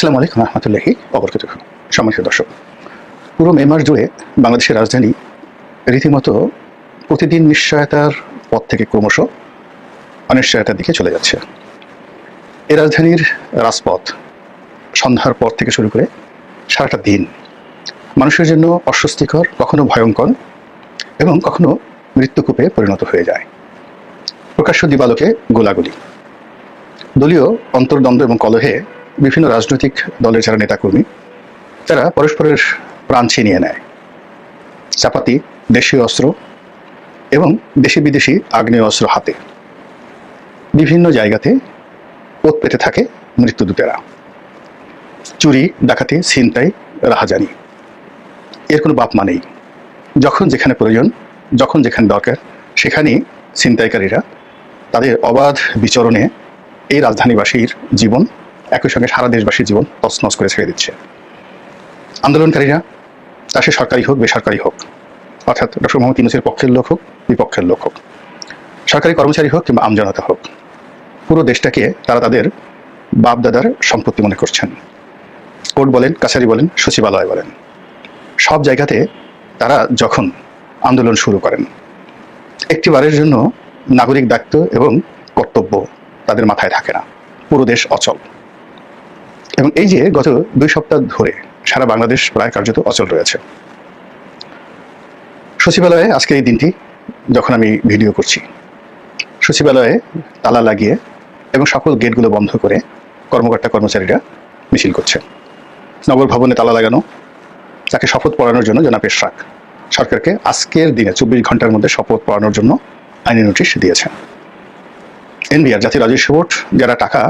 আসসালামু আলাইকুম রহমতুল্লাহি অবরকত সম্মানিত দর্শক, পুরো মে মাস জুড়ে বাংলাদেশের রাজধানী রীতিমতো প্রতিদিন নিশ্চয়তার পথ থেকে ক্রমশ অনিশ্চয়তার দিকে চলে যাচ্ছে। এ রাজধানীর রাজপথ সন্ধ্যার পর থেকে শুরু করে সারাটা দিন মানুষের জন্য অস্বস্তিকর, কখনো ভয়ঙ্কর এবং কখনো মৃত্যুকূপে পরিণত হয়ে যায়। প্রকাশ্য দিবালোকে গোলাগুলি। দলীয় অন্তর্দ্বন্দ্ব এবং কলহে বিভিন্ন রাজনৈতিক দলের যারা নেতাকর্মী, তারা পরস্পরের প্রাণ ছিনিয়ে নেয়। চাপাতি, দেশীয় অস্ত্র এবং দেশি বিদেশি আগ্নেয় অস্ত্র হাতে। বিভিন্ন জায়গাতে ওত পেতে থাকে মৃত্যুদূতেরা। চুরি, ডাকাতি, ছিনতাই, রাহাজানি। এর কোনো বাপ মানেই যখন যেখানে প্রয়োজন, যখন যেখানে দরকার, সেখানেই ছিনতাইকারীরা তাদের অবাধ বিচরণে এই রাজধানীবাসীর জীবন একই সঙ্গে সারা দেশবাসীর জীবন তছনছ করে ছেড়ে দিচ্ছে। আন্দোলনকারীরা, তা সে সরকারি হোক বেসরকারি হোক, অর্থাৎ ডক্টর মোহাম্মদ ইউনুসের পক্ষের লোক হোক, বিপক্ষের লোক হোক, সরকারি কর্মচারী হোক কিংবা আমজনতা হোক, পুরো দেশটাকে তারা তাদের বাপদাদার সম্পত্তি মনে করছেন। কোর্ট বলেন, কাছারি বলেন, সচিবালয় বলেন, সব জায়গাতে তারা যখন আন্দোলন শুরু করেন, একটিবারের জন্য নাগরিক দায়িত্ব এবং কর্তব্য তাদের মাথায় থাকে না। পুরো দেশ অচল। এবং এই যে গত দুই সপ্তাহ ধরে সারা বাংলাদেশ প্রায় কার্যত অচল রয়েছে। সচিবালয়ে আজকে এই দিনটি যখন আমি ভিডিও করছি, সচিবালয়ে তালা লাগিয়ে এবং সকল গেটগুলো বন্ধ করে কর্মকর্তা কর্মচারীরা মিছিল করছে। নগর ভবনে তালা লাগানো, তাকে শপথ পড়ানোর জন্য জনাব এশরাক সরকারকে আজকের দিনে চব্বিশ ঘণ্টার মধ্যে শপথ পড়ানোর জন্য আইনি নোটিশ দিয়েছেন। এনবিআর জাতীয় রাজস্ব বোর্ড যারা টাকা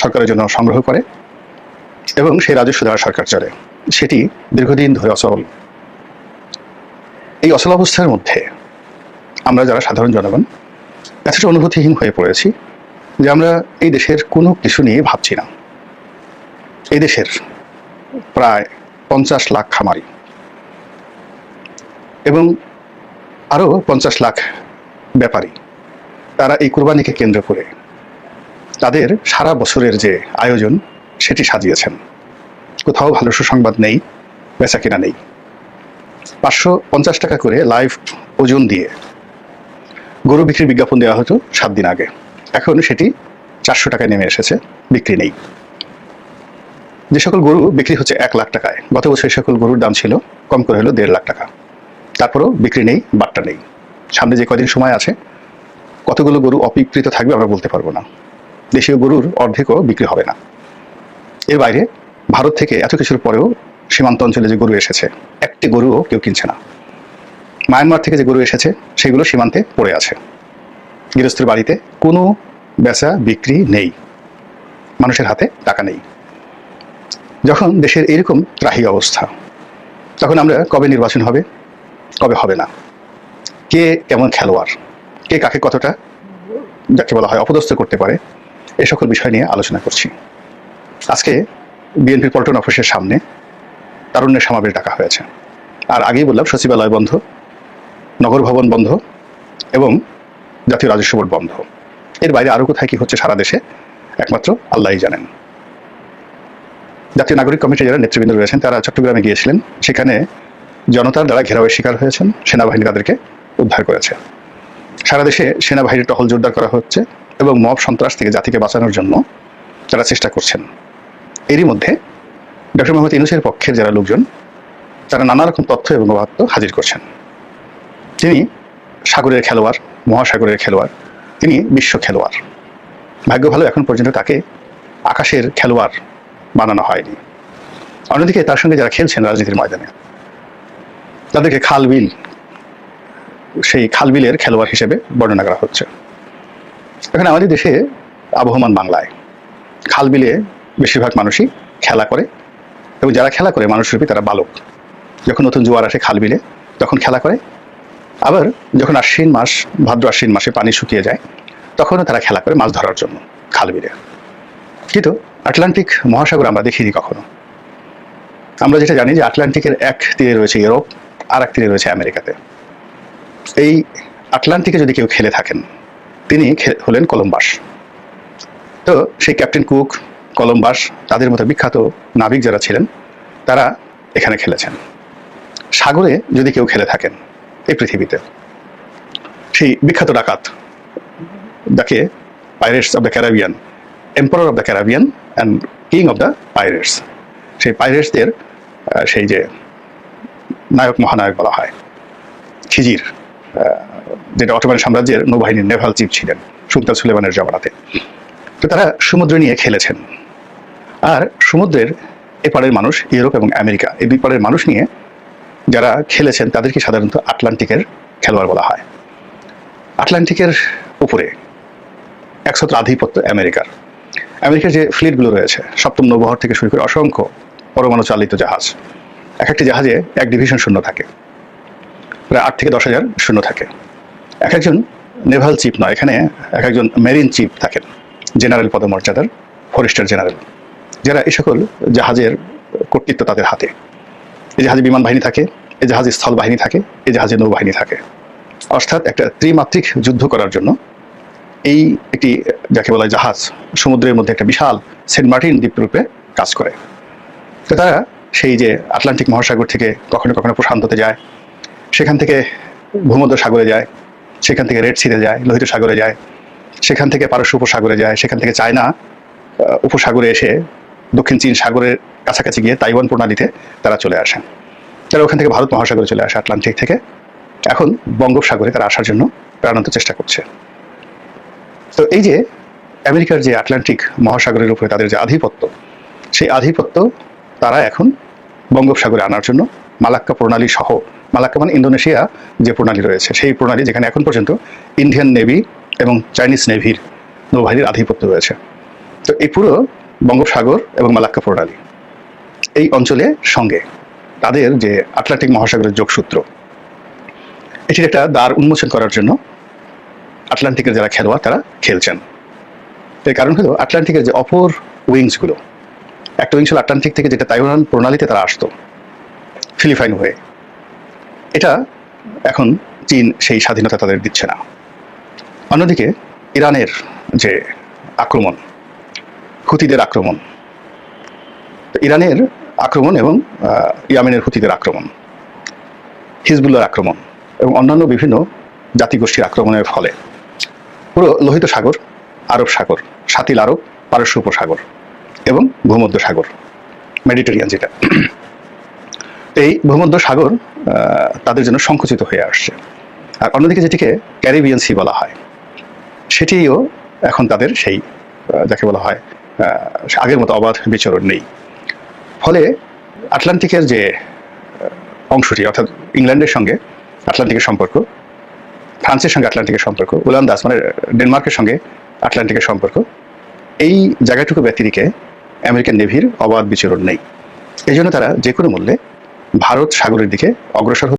সরকারের জন্য সংগ্রহ করে এবং সেই রাজস্ব দ্বারা সরকার চলে। সেটি দীর্ঘদিন ধরে অচল। এই অচল অবস্থার মধ্যে আমরা যারা সাধারণ জনগণ, এতটা অনুভূতিহীন হয়ে পড়েছি যে আমরা এই দেশের কোনো কিছু নিয়ে ভাবছি না। এই দেশের প্রায় পঞ্চাশ লাখ খামারি এবং আরও পঞ্চাশ লাখ ব্যাপারী, তারা এই কোরবানিকে কেন্দ্র করে তাদের সারা বছরের যে আয়োজন সেটি সাজিয়েছেন। কোথাও ভালো সুসংবাদ নেই, বেচা কিনা নেই। পাঁচশো পঞ্চাশ টাকা করে লাইভ ওজন দিয়ে গরু বিক্রির বিজ্ঞাপন দেওয়া হতো সাত দিন আগে। এখন সেটি চারশো টাকায় নেমে এসেছে, বিক্রি নেই। যে সকল গরু বিক্রি হচ্ছে এক লাখ টাকায়, গত বছর সকল গরুর দাম ছিল কম করে হলো দেড় লাখ টাকা। তারপরেও বিক্রি নেই, বাট্টা নেই। সামনে যে কদিন সময় আছে, কতগুলো গরু অবিকৃত থাকবে আমরা বলতে পারব না। দেশীয় গরুর অর্ধেকও বিক্রি হবে না। এর বাইরে ভারত থেকে এত কিছুর পরেও সীমান্ত অঞ্চলে যে গরু এসেছে, একটি গরুও কেউ কিনছে না। মায়ানমার থেকে যে গরু এসেছে, সেগুলো সীমান্তে পড়ে আছে। গৃহস্থের বাড়িতে কোনো বেচা বিক্রি নেই। মানুষের হাতে টাকা নেই। যখন দেশের এরকম ত্রাহি অবস্থা, তখন আমরা কবে নির্বাচন হবে, কবে হবে না? কে কেমন খেলোয়াড়? কে কাকে কতটা, যাকে বলা হয় অপদস্থ করতে পারে, এ সকল বিষয় নিয়ে আলোচনা করছি। আজকে বিএনপির পল্টন অফিসের সামনে তারুণ্যের সমাবেশ ডাকা হয়েছে। আর আগেই বললাম, সচিবালয় বন্ধ, নগর ভবন বন্ধ এবং জাতীয় রাজস্ব বোর্ড বন্ধ। এর বাইরে আরও কোথায় কী হচ্ছে সারা দেশে, একমাত্র আল্লাহই জানেন। জাতীয় নাগরিক কমিটির যারা নেতৃবৃন্দ রয়েছেন, তারা চট্টগ্রামে গিয়েছিলেন। সেখানে জনতার দ্বারা ঘেরাওয়ের শিকার হয়েছেন, সেনাবাহিনী তাদেরকে উদ্ধার করেছে। সারা দেশে সেনাবাহিনীর টহল জোরদার করা হচ্ছে এবং মব সন্ত্রাস থেকে জাতিকে বাঁচানোর জন্য তারা চেষ্টা করছেন। এরই মধ্যে ডক্টর মোহাম্মদ ইউনুসের পক্ষের যারা লোকজন, তারা নানা রকম তথ্য এবং অবাত্য হাজির করছেন। তিনি সাগরের খেলোয়াড়, মহাসাগরের খেলোয়াড়, তিনি বিশ্ব খেলোয়াড়। ভাগ্য ভালো এখন পর্যন্ত তাকে আকাশের খেলোয়াড় বানানো হয়নি। অন্যদিকে তার সঙ্গে যারা খেলছেন রাজনীতির ময়দানে, তাদেরকে খাল বিল, সেই খালবিলের খেলোয়াড় হিসেবে বর্ণনা করা হচ্ছে। এখন আমাদের দেশে আবহমান বাংলায় খালবিলে বেশিরভাগ মানুষই খেলা করে এবং যারা খেলা করে মানুষরূপী তারা বালক। যখন নতুন জোয়ার আসে খালবিলে তখন খেলা করে। আবার যখন আশ্বিন মাস, ভাদ্র আশ্বিন মাসে পানি শুকিয়ে যায়, তখনও তারা খেলা করে মাছ ধরার জন্য খালবিলে কিন্তু আটলান্টিক মহাসাগর আমরা দেখিনি কখনো। আমরা যেটা জানি যে আটলান্টিকের এক তীরে রয়েছে ইউরোপ, আর এক তীরে রয়েছে আমেরিকাতে। এই আটলান্টিকে যদি কেউ খেলে থাকেন, তিনি হলেন কলম্বাস। তো সেই ক্যাপ্টেন কুক কলম্বাস, তাদের মতো বিখ্যাত নাবিক যারা ছিলেন, তারা এখানে খেলেছেন। সাগরে যদি কেউ খেলে থাকেন এই পৃথিবীতে, সেই বিখ্যাত ডাকাত যাকে pirates of the Caribbean emperor of the Caribbean and king of the pirates সেই পাইরেটসদের সেই যে নায়ক মহানায়ক বলা হয়, খিজির যেটা অটোমান সাম্রাজ্যের নৌবাহিনীর নেভাল চিফ ছিলেন, সুলতান সুলেমানের জমানাতে। তো তারা সমুদ্র নিয়ে খেলেছেন। আর সমুদ্রের এপারের মানুষ ইউরোপ এবং আমেরিকা। এই দুই পারের মানুষ নিয়ে যারা খেলেছেন, তাদেরকে সাধারণত আটলান্টিকের খেলোয়াড় বলা হয়। আটলান্টিকের উপরে একছত্র আধিপত্য আমেরিকার। আমেরিকার যে ফ্লিটগুলো রয়েছে, সপ্তম নৌবহর থেকে শুরু করে অসংখ্য পরমাণু চালিত জাহাজ। এক একটি জাহাজে এক ডিভিশন শূন্য থাকে। প্রায় আট থেকে দশ হাজার শূন্য থাকে। এক একজন নেভাল চিফ নয়, এখানে এক একজন মেরিন চিফ থাকেন, জেনারেল পদমর্যাদার ফরেস্টার জেনারেল। যারা এই সকল জাহাজের কর্তৃত্ব তাদের হাতে। এই জাহাজে বিমান বাহিনী থাকে, এই জাহাজে স্থল বাহিনী থাকে, এই জাহাজে নৌবাহিনী থাকে। অর্থাৎ একটা ত্রিমাত্রিক যুদ্ধ করার জন্য এই একটি, যাকে বলা জাহাজ, সমুদ্রের মধ্যে একটা বিশাল সেন্ট মার্টিন দ্বীপরূপে কাজ করে। তো তারা সেই যে আটলান্টিক মহাসাগর থেকে কখনো কখনো প্রশান্ততে যায়, সেখান থেকে ভূমধ্য সাগরে যায়, সেখান থেকে রেড সিতে যায়, লোহিত সাগরে যায়, সেখান থেকে পারস্য উপসাগরে যায়, সেখান থেকে চায়না উপসাগরে এসে দক্ষিণ চীন সাগরের কাছাকাছি গিয়ে তাইওয়ান প্রণালীতে তারা চলে আসেন। তারা ওখান থেকে ভারত মহাসাগরে চলে আসে আটলান্টিক থেকে। এখন বঙ্গোপসাগরে তারা আসার জন্য প্রাণান্ত চেষ্টা করছে। তো এই যে আমেরিকার যে আটলান্টিক মহাসাগরের উপরে তাদের যে আধিপত্য, সেই আধিপত্য তারা এখন বঙ্গোপসাগরে আনার জন্য মালাক্কা প্রণালী সহ, মালাক্কা মানে ইন্দোনেশিয়া যে প্রণালী রয়েছে, সেই প্রণালী যেখানে এখন পর্যন্ত ইন্ডিয়ান নেভি এবং চাইনিজ নেভির নৌবাহিনীর আধিপত্য রয়েছে। তো এই পুরো বঙ্গোপসাগর এবং মালাক্কা প্রণালী এই অঞ্চলে সঙ্গে তাদের যে আটলান্টিক মহাসাগরের যোগসূত্র, এটির একটা দ্বার উন্মোচন করার জন্য আটলান্টিকের যারা খেলোয়াড়, তারা খেলছেন। এর কারণ হলো আটলান্টিকের যে অপর উইংসগুলো, একটা উইংস হলো আটলান্টিক থেকে যেটা তাইওয়ান প্রণালীতে তারা আসতো, ফিলিপাইন হয়ে। এটা এখন চীন সেই স্বাধীনতা তাদের দিচ্ছে না। অন্যদিকে ইরানের যে আক্রমণ হুতিদের আক্রমণ। ইরানের আক্রমণ এবং ইয়ামেনের হুতিদের আক্রমণ হিজবুল্লার আক্রমণ এবং অন্যান্য বিভিন্ন জাতিগোষ্ঠীর আক্রমণের ফলে। পুরো লোহিত সাগর, আরব সাগর সাতিল আরব, পারস্য উপসাগর এবং ভূমধ্য সাগর, মেডিটেরিয়ান যেটা। এই ভূমধ্য সাগর তাদের জন্য সংকুচিত হয়ে আসছে। আর অন্যদিকে যেটিকে ক্যারিবিয়ান সি বলা হয়, সেটিও এখন তাদের সেই যাকে বলা হয় আগের মতো অবাধ বিচরণ নেই। ফলে আটলান্টিকের যে অংশটি, অর্থাৎ ইংল্যান্ডের সঙ্গে আটলান্টিকের সম্পর্ক, ফ্রান্সের সঙ্গে আটলান্টিকের সম্পর্ক ওলান্দাস মানে ডেনমার্কের সঙ্গে আটলান্টিকের সম্পর্ক, এই জায়গাটুকু ব্যতিরিকে আমেরিকান নেভির অবাধ বিচরণ নেই। এই জন্য তারা যে কোনো মূল্যে ভারত সাগরের দিকে অগ্রসর